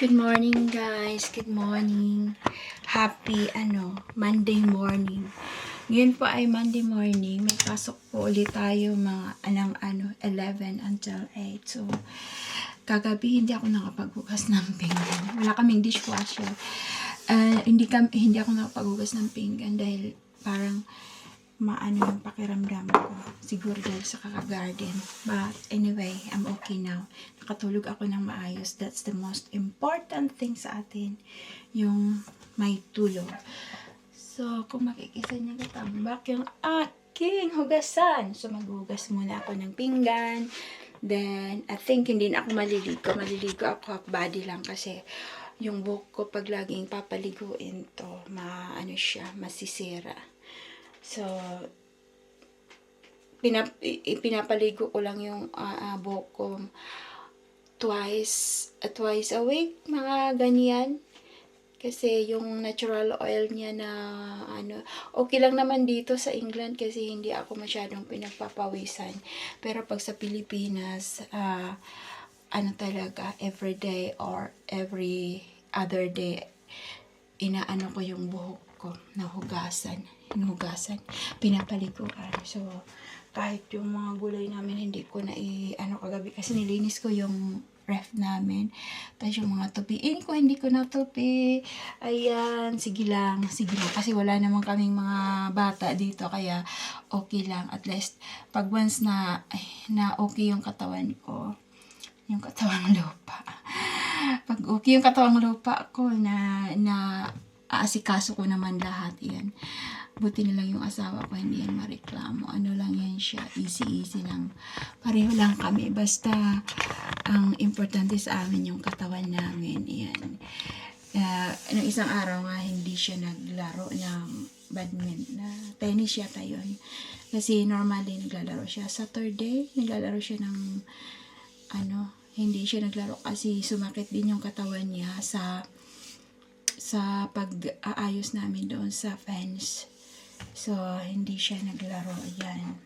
Good morning guys. Good morning. Happy ano, Monday morning. Ngayon po ay Monday morning. May pasok po ulit tayo mga anang ano 11 until 8. So kagabi hindi ako nakapaghugas ng pinggan. Wala kaming dishwasher. Ah, hindi kam hindi ako nakapaghugas ng pinggan dahil parang maano yung pakiramdam ko. Siguro dahil sa kaka-garden. But anyway, I'm okay now. Nakatulog ako ng maayos. That's the most important thing sa atin. Yung may tulog. So, kung makikita niya katambak yung aking hugasan. So, maghugas muna ako ng pinggan. Then, I think hindi na ako maliligo. Maliligo ako half body lang kasi yung buhok ko pag laging papaliguin to, ma, ano siya, masisira. So, pinap, pinapaligo ko lang yung ah, ah, buhok ko twice, uh, twice a week, mga ganyan. Kasi yung natural oil niya na ano, okay lang naman dito sa England kasi hindi ako masyadong pinagpapawisan. Pero pag sa Pilipinas, ah, ano talaga, every day or every other day, inaano ko yung buhok ko, nahugasan, hinugasan, pinapaliguan. So, kahit yung mga gulay namin, hindi ko na i, ano kagabi, kasi nilinis ko yung ref namin. Tapos yung mga tupiin ko, hindi ko natupi. Ayan, sige lang, sige lang. Kasi wala naman kaming mga bata dito, kaya okay lang. At least, pag once na, ay, na okay yung katawan ko, yung katawang lupa. Pag okay yung katawang lupa ko na, na aasikaso ko naman lahat yan. Buti na lang yung asawa ko, hindi yan mareklamo. Ano lang yan siya, easy-easy lang. Pareho lang kami. Basta, ang importante sa amin yung katawan namin. Yan. Uh, nung isang araw nga, hindi siya naglaro ng badminton. Na tennis yata yun. Kasi normally naglalaro siya. Saturday, naglalaro siya ng ano, hindi siya naglaro kasi sumakit din yung katawan niya sa sa pag-aayos namin doon sa fence. So, hindi siya naglaro. Ayan.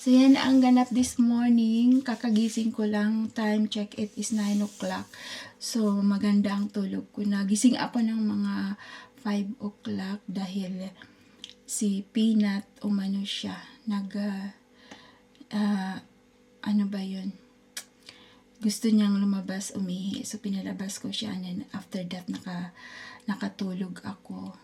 So, yan ang ganap this morning. Kakagising ko lang. Time check it is 9 o'clock. So, maganda ang tulog ko. Nagising ako ng mga 5 o'clock dahil si Peanut umano siya. Nag, ah, ah, ano ba yun? Gusto niyang lumabas, umihi. So, pinalabas ko siya. And then, after that, naka, nakatulog ako.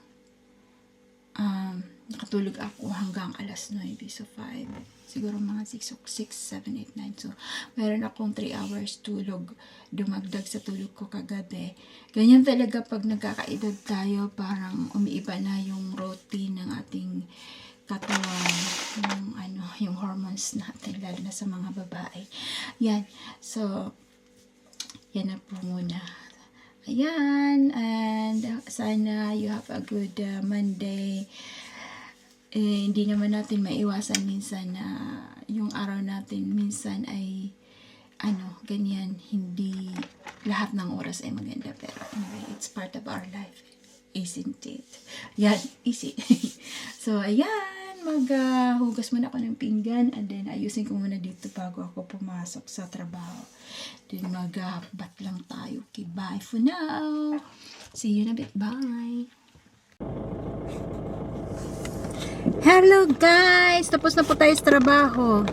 Um, nakatulog ako hanggang alas 9. So, 5. Siguro mga 6, 6, 7, 8, 9. So, meron akong 3 hours tulog. Dumagdag sa tulog ko kagabi. Ganyan talaga pag nagkakaedad tayo, parang umiiba na yung routine ng ating katawan, yung ano, yung hormones natin, lalo na sa mga babae. Yan. So, yan na po muna. Ayan. And sana you have a good uh, Monday. Eh, hindi naman natin maiwasan minsan na yung araw natin minsan ay ano, ganyan, hindi lahat ng oras ay maganda. Pero anyway, it's part of our life. Isn't it? Yan, easy. so, ayan, maghugas muna ako ng pinggan and then ayusin ko muna dito bago ako pumasok sa trabaho. Then maghabat lang tayo. Okay, bye for now. See you in a bit. Bye. Hello guys! Tapos na po tayo sa trabaho.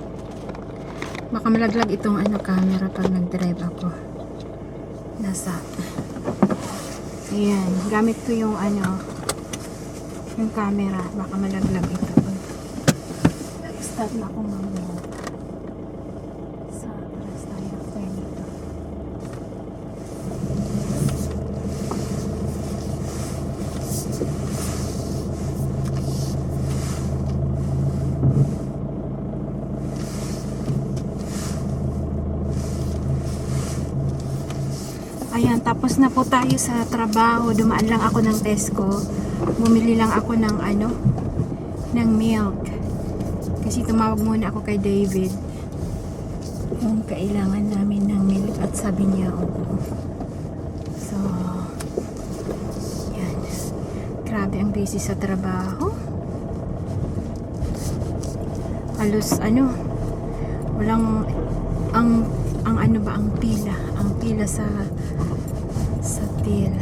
Baka malaglag itong ano camera pag nag-drive ako. Nasa. Ayan. Gamit ko yung ano yung camera. Baka malaglag ito. Start na ako mamaya. Sa aras tayo after nito. Ayan, tapos na po tayo sa trabaho. Dumaan lang ako ng Tesco. Bumili lang ako ng ano, ng milk. Kasi tumawag muna ako kay David. Kung kailangan namin ng milk at sabi niya, oo. So, yan. Grabe ang busy sa trabaho. Halos ano, walang ang ang ano ba ang pila ang pila sa still.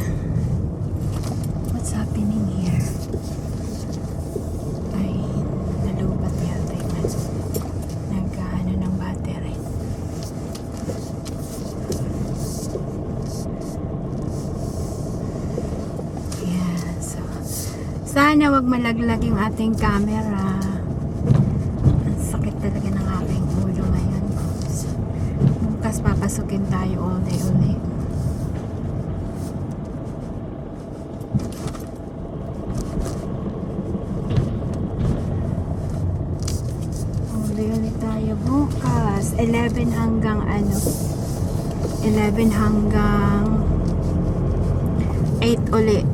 What's happening here? Ay, nalubat yata yung ano. Nag-ano ng battery. Yan, so. Wag malaglag yung ating camera. Ang sakit talaga ng aking ulo ngayon. So, bukas papasukin tayo all day ulit. Uli ulit tayo bukas. 11 hanggang ano? 11 hanggang 8 uli.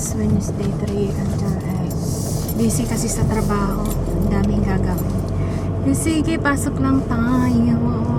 Tapos Wednesday 3 until 8. Busy kasi sa trabaho. Ang daming gagawin. Sige, pasok lang tayo.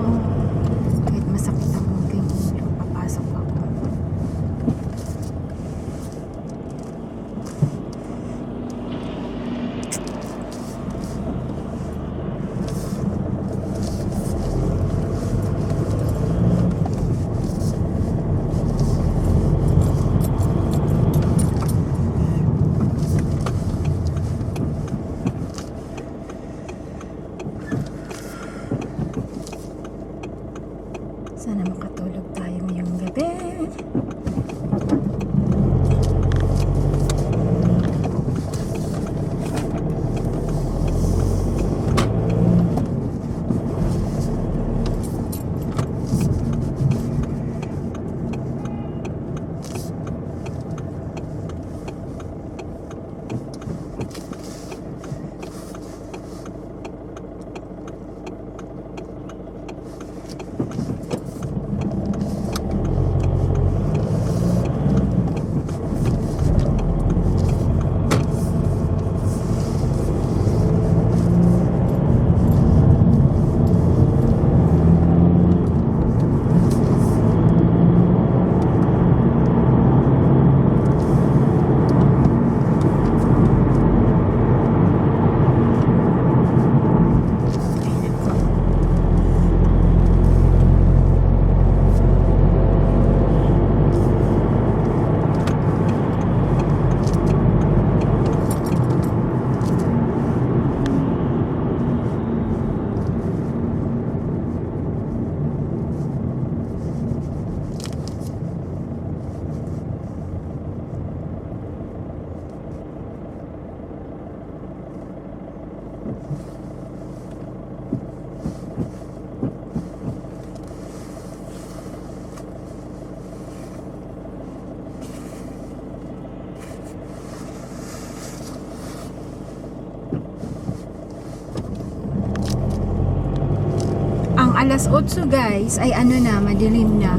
Alas 8 guys ay ano na, madilim na.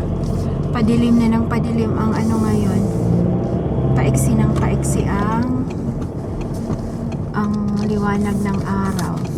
Padilim na ng padilim ang ano ngayon. Paiksi ng paiksi ang ang liwanag ng araw.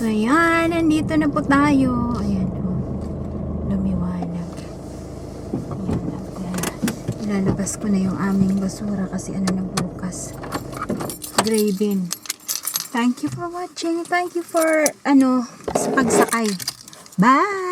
So, yan. Nandito na po tayo. Ayan, oh. Lumiwanag. Ayan, at, ilalabas ko na yung aming basura kasi ano na bukas. Gray bin. Thank you for watching. Thank you for, ano, sa pagsakay. Bye!